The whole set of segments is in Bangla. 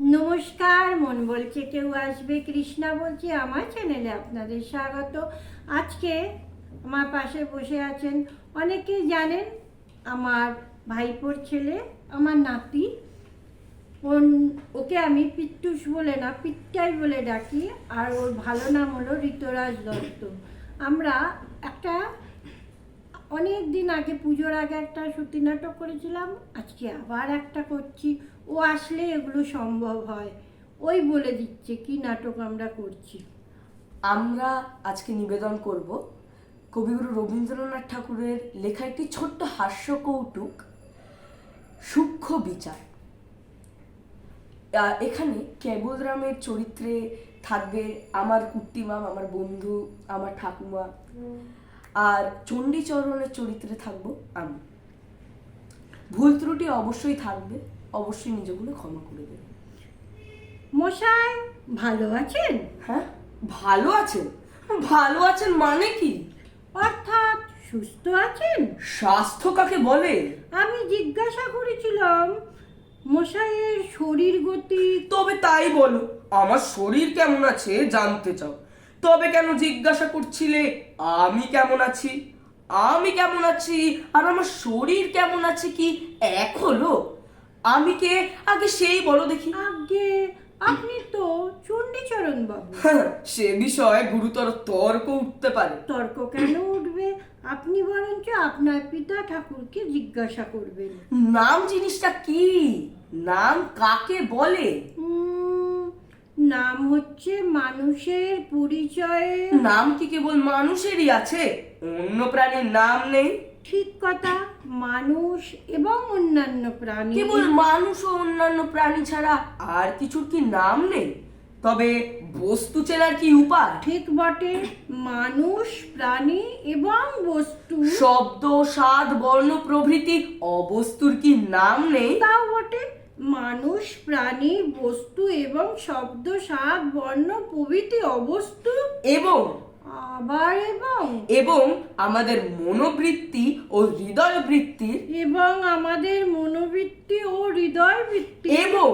নমস্কার, মন বলছে কেউ আসবে? কৃষ্ণা বলছি, আমার চ্যানেলে আপনাদের স্বাগত। আজকে আমার পাশে বসে আছেন অনেকেই জানেন আমার ভাইপোর ছেলে, আমার নাতি। ওন- ওকে আমি পিট্টুস বলে না, পিট্টাই বলে ডাকি, আর ওর ভালো নাম হলো ঋতরাজ দত্ত। আমরা একটা অনেক দিন আগে পুজোর আগে একটা সতী নাটক করেছিলাম, আজকে আবার একটা করছি। ও আসলে এগুলো সম্ভব হয়। ওই বলে দিচ্ছে কি নাটক আমরা করছি। আমরা আজকে নিবেদন করব কবিগুরু রবীন্দ্রনাথ ঠাকুরের লেখা একটি ছোট্ট হাস্য কৌটুক সূক্ষ্ম বিচার। এখানে কেবলরামের চরিত্রে থাকবে আমার কুট্টিমাম আমার বন্ধু, আমার ঠাকুমা। আর চণ্ডীচরণের চরিত্রে থাকব আমি। ভুল ত্রুটি অবশ্যই থাকবে। অবশ্যই নিজেগুলো ক্ষমা করে দেবে। মশাই ভালো আছেন? হ্যাঁ ভালো আছেন। ভালো আছেন মানে কি? অর্থাৎ সুস্থ আছেন? স্বাস্থ্য কাকে বলে? আমি জিজ্ঞাসা করেছিলাম মশাইয়ের শরীর গতি তবে তাই বলো আমার শরীর কেমন আছে জানতে চাও। তবে কেন জিজ্ঞাসা করছিলে আমি কেমন আছি? আমি কেমন আছি? আর আমার শরীর কেমন আছে কি? এক হলো আমি কে? আগে সেই বলো দেখি। আগে আপনি তো চণ্ডীচরণ বাবু। সে বিষয়ে গুরুতর তর্ক উঠতে পারে। তর্ক কেন উঠবে? আপনি বরঞ্চ আপনার পিতা ঠাকুরকে জিজ্ঞাসা করবেন। নাম জিনিসটা কি? নাম কাকে বলে? নাম হচ্ছে মানুষের পরিচয়ে। নাম কি কেবল মানুষেরই আছে? অন্য প্রাণীর নাম নেই? ঠিক কথা। মানুষ এবং অন্যান্য প্রাণী। কেবল মানুষ ও অন্যান্য প্রাণী ছাড়া আর কিছুর কি নাম নেই? তবে বস্তু চেনার কি উপায়? ঠিক বটে। মানুষ প্রাণী এবং বস্তু। শব্দ স্বাদ বর্ণ প্রভৃতি অবস্তুর কি নাম নেই? তাও বটে। মানুষ প্রাণী বস্তু এবং শব্দ স্বাদ বর্ণ প্রভৃতি অবস্তু। এবং আবার এবং? এবং আমাদের মনোবৃত্তি ও হৃদয় বৃত্তির এবং আমাদের মনোবৃত্তি ও হৃদয় বৃত্তি এবং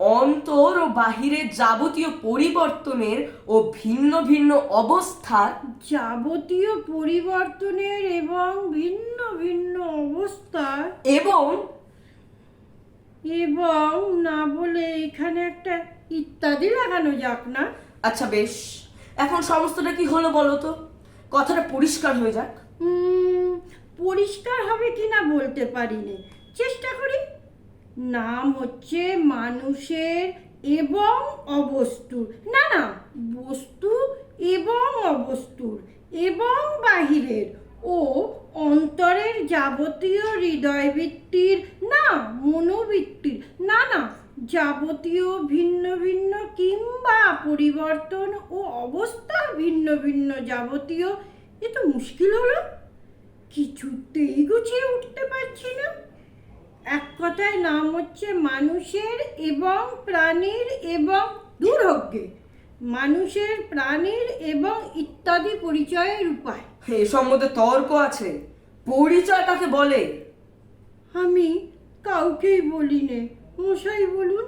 অন্তর ও বাহিরের যাবতীয় পরিবর্তনের ও ভিন্ন ভিন্ন অবস্থার যাবতীয় পরিবর্তনের এবং ভিন্ন ভিন্ন অবস্থার এবং এবং না বলে এখানে একটা ইত্যাদি লাগানো যাক না। আচ্ছা বেশ। এখন সমস্তটা কি হলো বলো তো? কথাটা পরিষ্কার হয়ে যাক। পরিষ্কার হবে কি না বলতে পারি নে চেষ্টা করি। নাম হচ্ছে মানুষের এবং অবস্তুর। না না, বস্তু এবং অবস্তুর এবং বাহিরের ও অন্তরের যাবতীয় হৃদয়বৃত্তির না মনোবৃত্তির না না যাবতীয় ভিন্ন ভিন্ন কিংবা পরিবর্তন ও অবস্থার ভিন্ন ভিন্ন যাবতীয় এ তো মুশকিল হলো? কিছুতেই গুছিয়ে উঠতে পারছি না। এক কথায় নাম হচ্ছে মানুষের এবং প্রাণীর এবং দুর্ভোগ্যে। মানুষের প্রাণীর এবং ইত্যাদি পরিচয়ের উপায়। এ সম্বন্ধে তর্ক আছে। পরিচয় কাকে বলে? আমি কাউকেই বলি নে মশাই বলুন।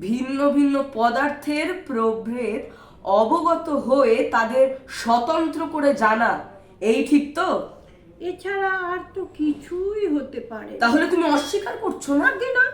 ভিন্ন ভিন্ন পদার্থের প্রভেদ অবগত হয়ে তাদের স্বতন্ত্র করে জানা এই ঠিক তো? এছাড়া আর তো কিছুই হতে পারে। তাহলে তুমি অস্বীকার করছ না আগে না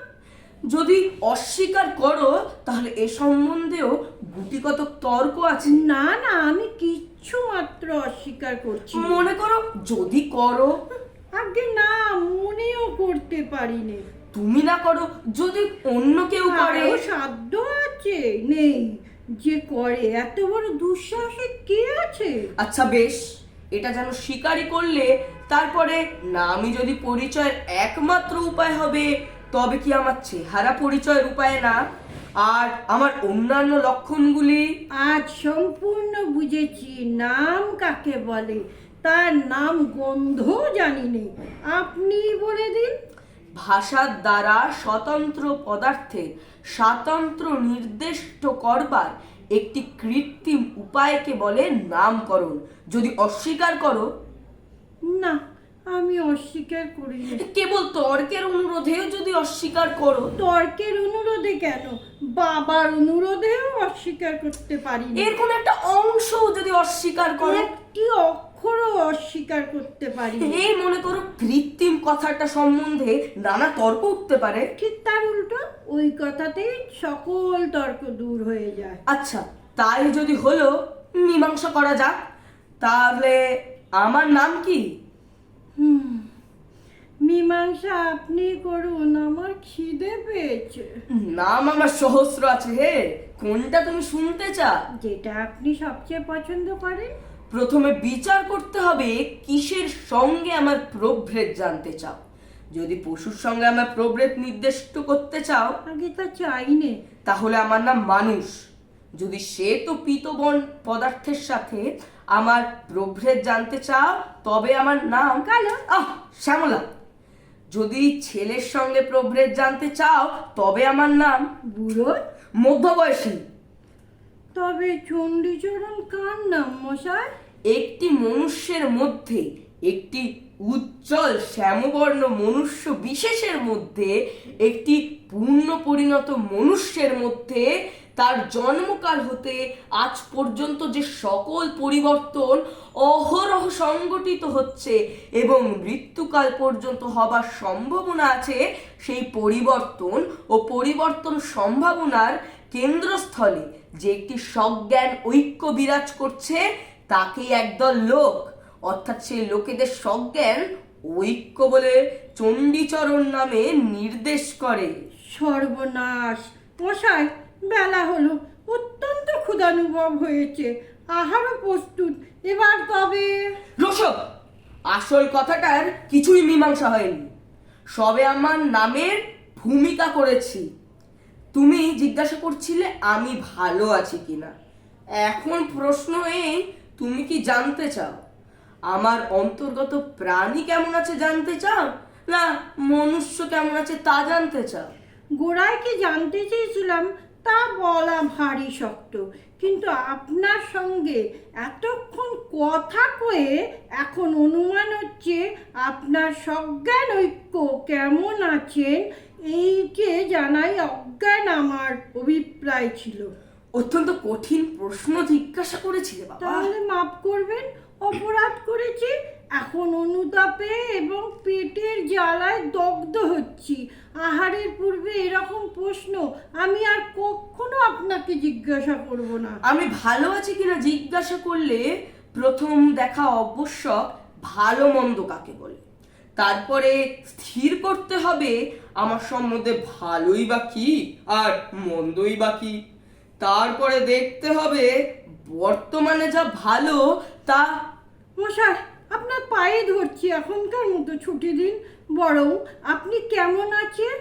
যদি অস্বীকার করো তাহলে এ সম্বন্ধেও গুটিকত তর্ক আছে। না না আমি কিচ্ছু মাত্র অস্বীকার করছি। না। মনে করো যদি করো। আগে না মনেও করতে পারি নে তুমি না করো যদি অন্য কেউ করে। কারও সাধ্য আছে? নেই। যে করে এত বড় দুঃসাহসিক কে আছে? আচ্ছা বেশ। এটা যেন স্বীকারই করলে তারপরে নামই যদি পরিচয়ের একমাত্র উপায় হবে তবে কি আমার চেহারা পরিচয়ের উপায় না? আর আমার অন্যান্য লক্ষণগুলি? আজ সম্পূর্ণ বুঝেছি নাম কাকে বলে? তার নাম গন্ধ জানি নে আপনি বলে দিন। ভাষার দ্বারা স্বতন্ত্র পদার্থের স্বাতন্ত্র নির্দিষ্ট করবার একটি কৃত্রিম উপায়কে বলে নামকরণ। যদি অস্বীকার করো। না আমি অস্বীকার করি না কেবল তর্কের অনুরোধেও যদি অস্বীকার করো। তর্কের অনুরোধে কেন? বাবার অনুরোধেও অস্বীকার করতে পারি না। এর কোন একটা অংশ যদি অস্বীকার করো। একটি অক্ষরও অস্বীকার করতে পারি। এই মনে করো কৃত্রিম কথাটা সম্বন্ধে নানা তর্ক উঠতে পারে। ঠিক তার উল্টো ওই কথাতেই সকল তর্ক দূর হয়ে যায়। আচ্ছা তাই যদি হলো মীমাংসা করা যাক তাহলে আমার নাম কি? হুম মীমাংসা আপনি করুন আমার খিদে পেয়েছে। নাম আমার সহস্র আছে হে কোনটা তুমি শুনতে চাও? যেটা আপনি সবচেয়ে পছন্দ করেন। প্রথমে বিচার করতে হবে কিসের সঙ্গে আমার প্রভেদ জানতে চাও। যদি পশুর সঙ্গে আমার প্রভেদ নির্দিষ্ট করতে চাও আগে তা চাই নে। তাহলে আমার নাম মানুষ। যদি সে তো পিতবন পদার্থের সাথে আমার প্রভেদ জানতে চাও তবে আমার নাম কালো। আহ শ্যামলা। যদি ছেলের সঙ্গে প্রভেদ জানতে চাও তবে আমার নাম বুড়ো। মধ্যবয়সী। তবে চণ্ডীচরণ কার নাম মশাই? একটি মনুষ্যের মধ্যে, একটি উজ্জ্বল শ্যামবর্ণ মনুষ্য বিশেষের মধ্যে, একটি পূর্ণ পরিণত মনুষ্যের মধ্যে তার জন্মকাল হতে আজ পর্যন্ত যে সকল পরিবর্তন অহরহ সংগঠিত হচ্ছে এবং মৃত্যুকাল পর্যন্ত হবার সম্ভাবনা আছে, সেই পরিবর্তন ও পরিবর্তন সম্ভাবনার কেন্দ্রস্থলে যে একটি সজ্ঞান ঐক্য বিরাজ করছে তাকেই একদল লোক অর্থাৎ সেই লোকেদের সজ্ঞান ঐক্য বলে চণ্ডীচরণ নামে নির্দেশ করে। সর্বনাশ। মশাই বেলা হলো। অত্যন্ত ক্ষুধানুভব হয়েছে। আহারও প্রস্তুত। এবার তবে রসক আসল কথাটার কিছুই মীমাংসা হয়নি। সবে আমার নামের ভূমিকা করেছি। তুমি জিজ্ঞাসা করছিলে আমি ভালো আছি কিনা। এখন প্রশ্ন এই তুমি কি জানতে চাও? আমার অন্তর্গত প্রাণী কেমন আছে জানতে চাও? না, মনুষ্য কেমন আছে তা জানতে চাও। গোড়ায় কি জানতে চেয়েছিলাম? তা বলা ভারী শক্ত। কিন্তু আপনার সঙ্গে এতক্ষণ কথা কয়ে এখন অনুমান হচ্ছে আপনার সজ্ঞান ঐক্য কেমন আছেন? এইকে জানাই অজ্ঞান আমার অভিপ্রায় ছিল। অত্যন্ত কঠিন প্রশ্ন জিজ্ঞাসা করেছিলে বাবা। তাহলে মাফ করবেন অপরাধ করেছি এখন অনুতাপে এবং পেটের জ্বালায় দগ্ধ হচ্ছি। আহারের পূর্বে এরকম প্রশ্ন আমি আর কখনো আপনাকে জিজ্ঞাসা করব না। আমি ভালো আছি কিনা জিজ্ঞাসা করলে প্রথম দেখা অবশ্যক ভালো মন্দ কাকে বলে। তারপরে স্থির করতে হবে আমার সম্বন্ধে ভালোই বা কি আর মন্দই বা কি। তারপরে দেখতে হবে বর্তমানে যা ভালো তা মশাই, আপনার পায়ে ধরছি এখনকার মতো ছুটি দিন। বরং আপনি কেমন আছেন?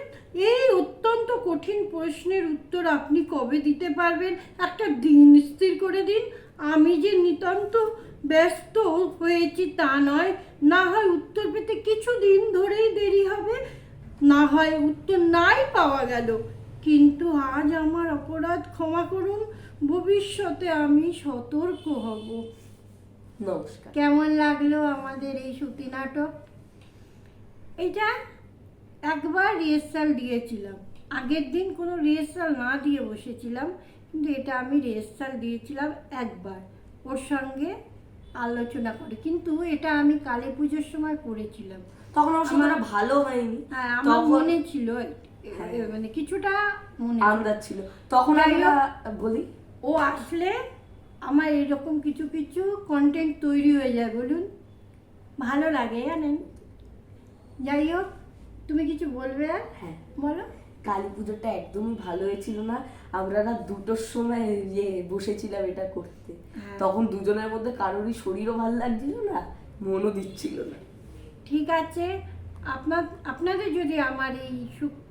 এই অত্যন্ত কঠিন প্রশ্নের উত্তর আপনি কবে দিতে পারবেন? একটা দিন স্থির করে দিন। আমি যে নিতান্ত ব্যস্ত হয়েছি তা নয়। না হয় উত্তর পেতে কিছু দিন ধরেই দেরি হবে। না হয় উত্তর নাই পাওয়া গেল। কিন্তু আজ আমার অপরাধ ক্ষমা করুন ভবিষ্যতে আমি সতর্ক হব। নমস্কার। কেমন লাগল আমাদের এই সুতি নাটক? এটা একবার রিহার্সাল দিয়েছিলাম। আগের দিন কোনো রিহার্সাল না দিয়ে বসেছিলাম কিন্তু এটা আমি রিহার্সাল দিয়েছিলাম একবার। ওর সঙ্গে আলোচনা করে। কিন্তু এটা আমি কালী পুজোর সময় করেছিলাম। তখন আমার ভালো হয়নি। হ্যাঁ আমার মনে ছিল হ্যাঁ। মানে কিছুটা মনে। আন্দাজ ছিল। তখন আমরা বলি? ও আসলে আমার এরকম কিছু কিছু কন্টেন্ট তৈরি হয়ে যায় বলুন। ভালো লাগে জানেন? যাই হোক তুমি কিছু বলবে? হ্যাঁ। বলো। কালী পুজোটা একদমই ভালো হয়েছিল না। আমরা না দুটোর সময় ইয়ে বসেছিলাম এটা করতে। হ্যাঁ। তখন দুজনের মধ্যে কারোরই শরীরও ভালো লাগছিল না মনও দিচ্ছিল না। ঠিক আছে। আপনার আপনাদের যদি আমার এই সূক-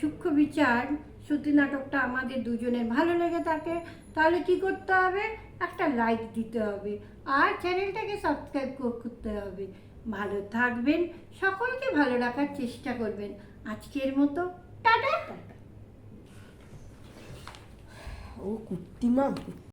সূক্ষ্ম বিচার, সত্যি নাটকটা আমাদের দুজনের ভালো লেগে থাকে, তাহলে কি করতে হবে? একটা লাইক দিতে হবে। আর চ্যানেলটাকে সাবস্ক্রাইব করতে হবে। ভালো থাকবেন, সকলকে ভালো রাখার চেষ্টা করবেন। আজকের মতো, টাটা! ও কুট্টিমা